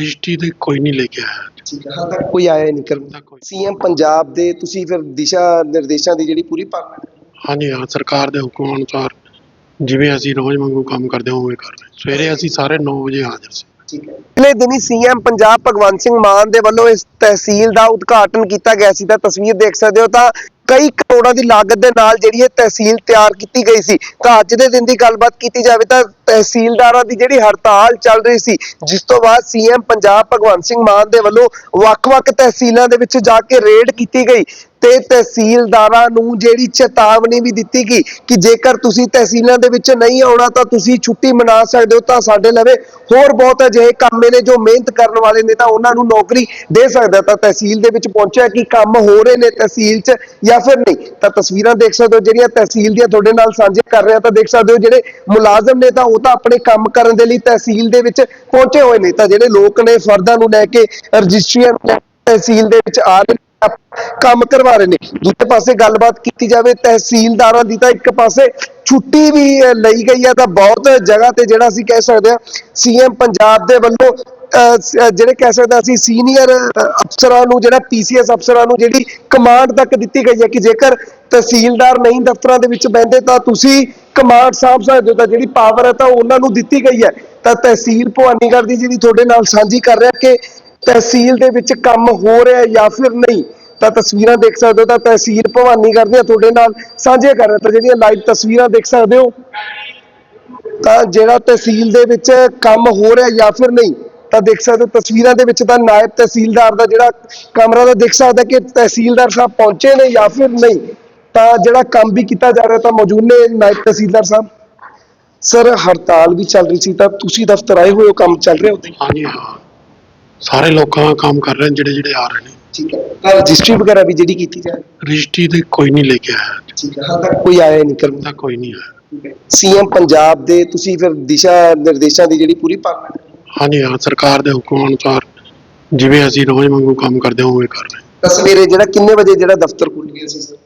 Registry ਤੇ ਕੋਈ ਨਹੀਂ ਲੈ ਕੇ ਆਇਆ। ਠੀਕ ਹੈ ਹਾਲ ਤੱਕ ਕੋਈ ਆਇਆ ਹੀ ਨਹੀਂ ਕਰਨ ਤਾਂ ਕੋਈ ਸੀਐਮ ਪੰਜਾਬ ਦੇ ਤੁਸੀਂ ਫਿਰ ਦਿਸ਼ਾ ਨਿਰਦੇਸ਼ਾਂ ਦੀ ਜਿਹੜੀ ਪੂਰੀ ਪਾਲਣਾ ਕਰੋ। ਹਾਂਜੀ ਹਾਂ ਸਰਕਾਰ ਦੇ ਹੁਕਮ ਅਨੁਸਾਰ ਜਿਵੇਂ ਅਸੀਂ ਰੋਜ਼ ਵਾਂਗੂ ਕੰਮ ਕਰਦੇ ਹਾਂ ਉਵੇਂ ਕਰ ਰਹੇ ਹਾਂ। ਸਵੇਰੇ ਅਸੀਂ ਸਾਰੇ 9 ਵਜੇ ਹਾਜ਼ਰ ਸੀ। ਠੀਕ ਹੈ। ਪਿਛਲੇ ਦਿਨੀ ਸੀਐਮ ਪੰਜਾਬ ਭਗਵੰਤ ਸਿੰਘ ਮਾਨ ਦੇ ਵੱਲੋਂ ਇਸ ਤਹਿਸੀਲ ਦਾ ਉਦਘਾਟਨ ਕੀਤਾ ਗਿਆ ਸੀ ਤਾਂ ਤਸਵੀਰ ਦੇਖ ਸਕਦੇ ਹੋ ਤਾਂ ਕਈ ਕਰੋੜਾਂ ਦੀ ਲਾਗਤ ਦੇ ਨਾਲ ਜਿਹੜੀ ਇਹ ਤਹਿਸੀਲ ਤਿਆਰ ਕੀਤੀ ਗਈ ਸੀ। ਤਾਂ ਅੱਜ ਦੇ ਦਿਨ ਦੀ ਗੱਲਬਾਤ ਕੀਤੀ ਜਾਵੇ ਤਾਂ ਤਹਿਸੀਲਦਾਰਾਂ ਦੀ ਜਿਹੜੀ ਹੜਤਾਲ ਚੱਲ ਰਹੀ ਸੀ, ਜਿਸ ਤੋਂ ਬਾਅਦ ਸੀਐਮ ਪੰਜਾਬ ਭਗਵੰਤ ਸਿੰਘ ਮਾਨ ਦੇ ਵੱਲੋਂ ਵੱਖ-ਵੱਖ ਤਹਿਸੀਲਾਂ ਦੇ ਵਿੱਚ ਜਾ ਕੇ ਰੇਡ ਕੀਤੀ ਗਈ ਤੇ ਤਹਿਸੀਲਦਾਰਾਂ ਨੂੰ ਜਿਹੜੀ ਚੇਤਾਵਨੀ ਵੀ ਦਿੱਤੀ ਗਈ ਕਿ ਜੇਕਰ ਤੁਸੀਂ ਤਹਿਸੀਲਾਂ ਦੇ ਵਿੱਚ ਨਹੀਂ ਆਉਣਾ ਤਾਂ ਤੁਸੀਂ ਛੁੱਟੀ ਮਨਾ ਸਕਦੇ ਹੋ ਤਾਂ ਸਾਡੇ ਲਵੇ ਹੋਰ ਬਹੁਤ ਅਜਿਹੇ ਕੰਮੇ ਨੇ ਜੋ ਮਿਹਨਤ ਕਰਨ ਵਾਲੇ ਨੇ ਤਾਂ ਉਹਨਾਂ ਨੂੰ ਨੌਕਰੀ ਦੇ ਸਕਦਾ ਤਾਂ ਤਹਿਸੀਲ ਦੇ ਵਿੱਚ ਪਹੁੰਚਿਆ ਕਿ ਕੰਮ ਹੋ ਰਹੇ ਨੇ ਤਹਿਸੀਲ 'ਚ ਜਾਂ ਫਿਰ ਨਹੀਂ, ਤਾਂ ਤਸਵੀਰਾਂ ਦੇਖ ਸਕਦੇ ਹੋ ਜਿਹੜੀਆਂ ਤਹਿਸੀਲ ਦੀਆਂ ਤੁਹਾਡੇ ਨਾਲ ਸਾਂਝੇ ਕਰ ਰਿਹਾ ਤਾਂ ਦੇਖ ਸਕਦੇ ਹੋ ਜਿਹੜੇ ਮੁਲਾਜ਼ਮ ਨੇ ਤਾਂ ਉਹ ਤਾਂ ਆਪਣੇ ਕੰਮ ਕਰਨ ਦੇ ਲਈ ਤਹਿਸੀਲ ਦੇ ਵਿੱਚ ਪਹੁੰਚੇ ਹੋਏ ਨੇ ਤਾਂ ਜਿਹੜੇ ਲੋਕ ਨੇ ਫਰਦਾਂ ਨੂੰ ਲੈ ਕੇ ਰਜਿਸਟਰੀਆਂ ਨੂੰ ਤਹਿਸੀਲ ਦੇ ਵਿੱਚ ਆ ਰਹੇ ਨੇ, ਕੰਮ ਕਰਵਾ ਰਹੇ ਨੇ। ਦੂਜੇ ਪਾਸੇ ਗੱਲਬਾਤ ਕੀਤੀ ਜਾਵੇ, ਤਹਿਸੀਲਦਾਰਾਂ ਦੀ ਤਾਂ ਇੱਕ ਪਾਸੇ ਛੁੱਟੀ ਵੀ ਲਈ ਗਈ ਹੈ ਤਾਂ ਬਹੁਤ ਜਗ੍ਹਾ ਤੇ ਜਿਹੜਾ ਅਸੀਂ ਕਹਿ ਸਕਦੇ ਹਾਂ ਸੀਐਮ ਪੰਜਾਬ ਦੇ ਵੱਲੋਂ ਜਿਹੜੇ ਕਹਿ ਸਕਦੇ ਅਸੀਂ ਸੀਨੀਅਰ ਅਫਸਰਾਂ ਨੂੰ, ਜਿਹੜਾ ਪੀਸੀਐਸ ਅਫਸਰਾਂ ਨੂੰ ਜਿਹੜੀ ਕਮਾਂਡ ਤੱਕ ਦਿੱਤੀ ਗਈ ਹੈ ਕਿ ਜੇਕਰ ਤਹਿਸੀਲਦਾਰ ਨਹੀਂ ਦਫ਼ਤਰਾਂ ਦੇ ਵਿੱਚ ਬੈਠੇ ਤਾਂ ਤੁਸੀਂ ਕਮਾਂਡ ਸਾਂਭ ਸਕਦੇ ਹੋ, ਤਾਂ ਜਿਹੜੀ ਪਾਵਰ ਹੈ ਤਾਂ ਉਹਨਾਂ ਨੂੰ ਦਿੱਤੀ ਗਈ ਹੈ। ਤਾਂ ਤਹਿਸੀਲ ਭਵਾਨੀਗੜ੍ਹ ਦੀ ਜਿਹੜੀ ਤੁਹਾਡੇ ਨਾਲ ਸਾਂਝੀ ਕਰ ਰਿਹਾ ਕਿ ਤਹਿਸੀਲ ਦੇ ਵਿੱਚ ਕੰਮ ਹੋ ਰਿਹਾ ਜਾਂ ਫਿਰ ਨਹੀਂ, ਤਾਂ ਤਸਵੀਰਾਂ ਦੇਖ ਸਕਦੇ ਹੋ, ਤਾਂ ਤਹਿਸੀਲ ਭਵਾਨੀਗੜ੍ਹ ਦੀਆਂ ਤੁਹਾਡੇ ਨਾਲ ਸਾਂਝੇ ਕਰ ਰਿਹਾ। ਤਾਂ ਜਿਹੜੀਆਂ ਲਾਈਵ ਤਸਵੀਰਾਂ ਦੇਖ ਸਕਦੇ ਹੋ, ਤਾਂ ਜਿਹੜਾ ਤਹਿਸੀਲ ਦੇ ਵਿੱਚ ਕੰਮ ਹੋ ਰਿਹਾ ਜਾਂ ਫਿਰ ਨਹੀਂ ਤਾਂ ਦੇਖ ਸਕਦੇ ਹੋ ਤਸਵੀਰਾਂ ਦੇ ਵਿੱਚ ਤਾਂ ਨਾਇਬ ਤਹਿਸੀਲਦਾਰ ਦਾ ਜਿਹੜਾ ਕਮਰਾ ਦਾ ਦੇਖ ਸਕਦਾ ਕਿ ਤਹਿਸੀਲਦਾਰ ਸਾਹਿਬ ਪਹੁੰਚੇ ਨੇ ਜਾਂ ਫਿਰ ਨਹੀਂ। ਤਾਂ ਜਿਹੜਾ ਕੰਮ ਵੀ ਕੀਤਾ ਜਾ ਰਿਹਾ ਤਾਂ ਮੌਜੂਦ ਨੇ ਨਾਇਬ ਤਹਿਸੀਲਦਾਰ ਸਾਹਿਬ। ਸਰ ਹੜਤਾਲ ਵੀ ਚੱਲ ਰਹੀ ਸੀ ਤਾਂ ਤੁਸੀਂ ਦਫ਼ਤਰ ਆਏ ਹੋਏ ਹੋ ਕੰਮ ਚੱਲ ਰਿਹਾ ਉੱਥੇ? ਹਾਂਜੀ ਹਾਂ। ਸਾਰੇ ਲੋਕਾਂ ਕੰਮ ਕਰ ਰਹੇ ਨੇ ਜਿਹੜੇ ਜਿਹੜੇ ਆ ਰਹੇ ਨੇ। ਠੀਕ ਹੈ। ਤਾਂ ਰਜਿਸਟਰੀ ਵਗੈਰਾ ਵੀ ਜਿਹੜੀ ਕੀਤੀ ਜਾ ਰਹੀ ਰਜਿਸਟਰੀ ਤੇ ਕੋਈ ਨਹੀਂ ਲੈ ਕੇ ਆਇਆ। ਠੀਕ ਹੈ ਹਾਲ ਤੱਕ ਕੋਈ ਆਇਆ ਹੀ ਨਹੀਂ ਕਰਨ ਤਾਂ ਕੋਈ ਨਹੀਂ ਆਇਆ। ਸੀਐਮ ਪੰਜਾਬ ਦੇ ਤੁਸੀਂ ਫਿਰ ਦਿਸ਼ਾ ਨਿਰਦੇਸ਼ਾਂ ਦੀ ਜਿਹੜੀ ਪੂਰੀ ਪਾਲਣਾ। ਹਾਂਜੀ ਹਾਂ ਸਰਕਾਰ ਦੇ ਹੁਕਮ ਅਨੁਸਾਰ ਜਿਵੇਂ ਅਸੀਂ ਰੋਜ਼ ਵਾਂਗੂ ਕੰਮ ਕਰਦੇ ਹਾਂ ਉਵੇਂ ਕਰ ਰਹੇ ਹਾਂ। ਤਾਂ ਸਵੇਰੇ ਜਿਹੜਾ ਕਿੰਨੇ ਵਜੇ ਜਿਹੜਾ ਦਫ਼ਤਰ ਖੁੱਲ ਗਿਆ ਸੀ ਸਰ?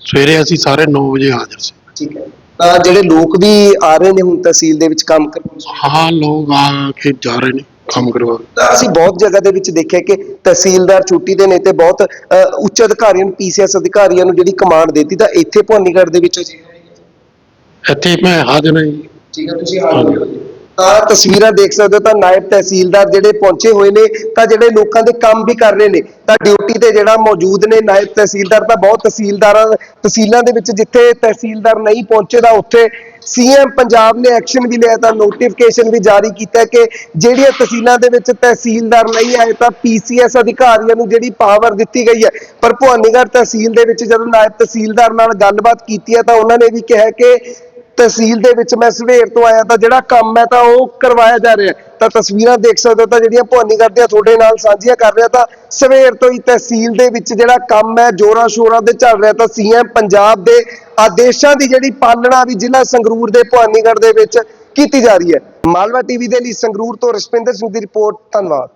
ਸਵੇਰੇ ਅਸੀਂ ਸਾਰੇ 9 ਵਜੇ ਹਾਜ਼ਰ ਸੀ। ਠੀਕ ਹੈ। ਤਾਂ ਜਿਹੜੇ ਲੋਕ ਵੀ ਆ ਰਹੇ ਨੇ ਹੁਣ ਤਹਿਸੀਲ ਦੇ ਵਿੱਚ ਕੰਮ ਕਰਨ? ਹਾਂ ਲੋਕ ਆ ਕੇ ਜਾ ਰਹੇ ਨੇ ਕੰਮ ਕਰਵਾ ਤਾਂ ਅਸੀਂ ਬਹੁਤ ਜਗ੍ਹਾ ਦੇ ਵਿੱਚ ਦੇਖਿਆ ਕਿ ਤਹਿਸੀਲਦਾਰ ਛੁੱਟੀ ਦੇ ਨੇ ਤੇ ਬਹੁਤ ਉੱਚ ਅਧਿਕਾਰੀਆਂ ਨੂੰ ਪੀਸੀਐਸ ਅਧਿਕਾਰੀਆਂ ਨੂੰ ਜਿਹੜੀ ਕਮਾਂਡ ਦਿੱਤੀ ਤਾਂ ਇੱਥੇ ਭਵਾਨੀਗੜ੍ਹ ਦੇ ਵਿੱਚ ਅਜਿਹਾ ਹੈ ਇੱਥੇ ਮੈਂ ਹਾਜ਼ਰ ਹਾਂ ਜੀ। ਠੀਕ ਹੈ ਤੁਸੀਂ ਤਾਂ ਤਸਵੀਰਾਂ ਦੇਖ ਸਕਦੇ ਹੋ ਤਾਂ ਨਾਇਬ ਤਹਿਸੀਲਦਾਰ ਜਿਹੜੇ ਪਹੁੰਚੇ ਹੋਏ ਨੇ, ਤਾਂ ਜਿਹੜੇ ਲੋਕਾਂ ਦੇ ਕੰਮ ਵੀ ਕਰ ਰਹੇ ਨੇ, ਤਾਂ ਡਿਊਟੀ ਤੇ ਜਿਹੜਾ ਮੌਜੂਦ ਨੇ ਨਾਇਬ ਤਹਿਸੀਲਦਾਰ, ਤਾਂ ਬਹੁਤ ਤਹਿਸੀਲਦਾਰਾਂ, ਤਹਿਸੀਲਾਂ ਦੇ ਵਿੱਚ ਜਿੱਥੇ ਤਹਿਸੀਲਦਾਰ ਨਹੀਂ ਪਹੁੰਚੇ ਤਾਂ ਉੱਥੇ ਸੀਐਮ ਪੰਜਾਬ ਨੇ ਐਕਸ਼ਨ ਵੀ ਲਿਆ, ਤਾਂ ਨੋਟੀਫਿਕੇਸ਼ਨ ਵੀ ਜਾਰੀ ਕੀਤਾ ਕਿ ਜਿਹੜੀਆਂ ਤਹਿਸੀਲਾਂ ਦੇ ਵਿੱਚ ਤਹਿਸੀਲਦਾਰ ਨਹੀਂ ਆਏ, ਤਾਂ ਪੀਸੀਐਸ ਅਧਿਕਾਰੀਆਂ ਨੂੰ ਜਿਹੜੀ ਪਾਵਰ ਦਿੱਤੀ ਗਈ ਹੈ। ਪਰ ਭਵਾਨੀਗੜ੍ਹ ਤਹਿਸੀਲ ਦੇ ਵਿੱਚ ਜਦੋਂ ਨਾਇਬ ਤਹਿਸੀਲਦਾਰ ਨਾਲ ਗੱਲਬਾਤ ਕੀਤੀ ਹੈ, ਤਾਂ ਉਹਨਾਂ ਨੇ ਵੀ ਕਿਹਾ ਕਿ ਤਹਿਸੀਲ ਦੇ ਵਿੱਚ ਮੈਂ ਸਵੇਰ ਤੋਂ ਆਇਆ ਤਾਂ ਜਿਹੜਾ ਕੰਮ ਹੈ ਤਾਂ ਉਹ ਕਰਵਾਇਆ ਜਾ ਰਿਹਾ ਤਾਂ ਤਸਵੀਰਾਂ ਦੇਖ ਸਕਦੇ ਹੋ ਤਾਂ ਜਿਹੜੀਆਂ ਭਵਾਨੀਗੜ੍ਹ ਦੀਆਂ ਤੁਹਾਡੇ ਨਾਲ ਸਾਂਝੀਆਂ ਕਰ ਰਿਹਾ ਤਾਂ ਸਵੇਰ ਤੋਂ ਹੀ ਤਹਿਸੀਲ ਦੇ ਵਿੱਚ ਜਿਹੜਾ ਕੰਮ ਹੈ, ਜੋਰਾਂ ਸ਼ੋਰਾਂ ਤੇ ਚੱਲ ਰਿਹਾ ਤਾਂ ਸੀਐਮ ਪੰਜਾਬ ਦੇ ਆਦੇਸ਼ਾਂ ਦੀ ਜਿਹੜੀ ਪਾਲਣਾ ਵੀ ਜ਼ਿਲ੍ਹਾ ਸੰਗਰੂਰ ਦੇ ਭਵਾਨੀਗੜ੍ਹ ਦੇ ਵਿੱਚ ਕੀਤੀ ਜਾ ਰਹੀ ਹੈ। ਮਾਲਵਾ ਟੀਵੀ ਦੇ ਲਈ ਸੰਗਰੂਰ ਤੋਂ ਰਸਪਿੰਦਰ ਸਿੰਘ ਦੀ ਰਿਪੋਰਟ, ਧੰਨਵਾਦ।